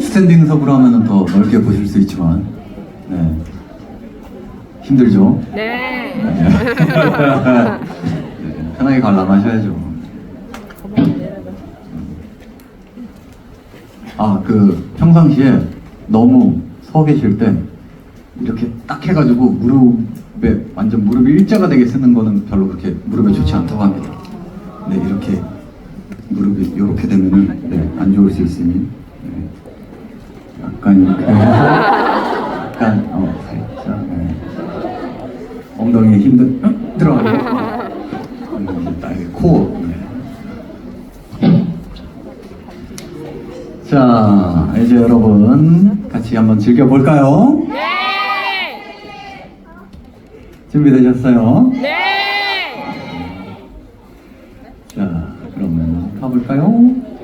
스탠딩 석으로 하면 더 넓게 보실 수 있지만, 네. 힘들죠? 네. 네, 편하게 관람하셔야죠. 아, 그 평상시에 너무 서 계실 때 이렇게 딱 해가지고 무릎에 완전 무릎이 일자가 되게 쓰는 거는 별로 그렇게 무릎에 좋지 않다고 합니다. 네, 이렇게 무릎이 이렇게 되면은 네, 안 좋을 수 있으니 네. 약간 이렇게 약간 어 살짝 네. 엉덩이에 힘들 어? 들어가게 음, 딱 이렇게 코 네. 자 이제 여러분 같이 한번 즐겨 볼까요? 네. 준비되셨어요? 네. 자 그러면 가볼까요?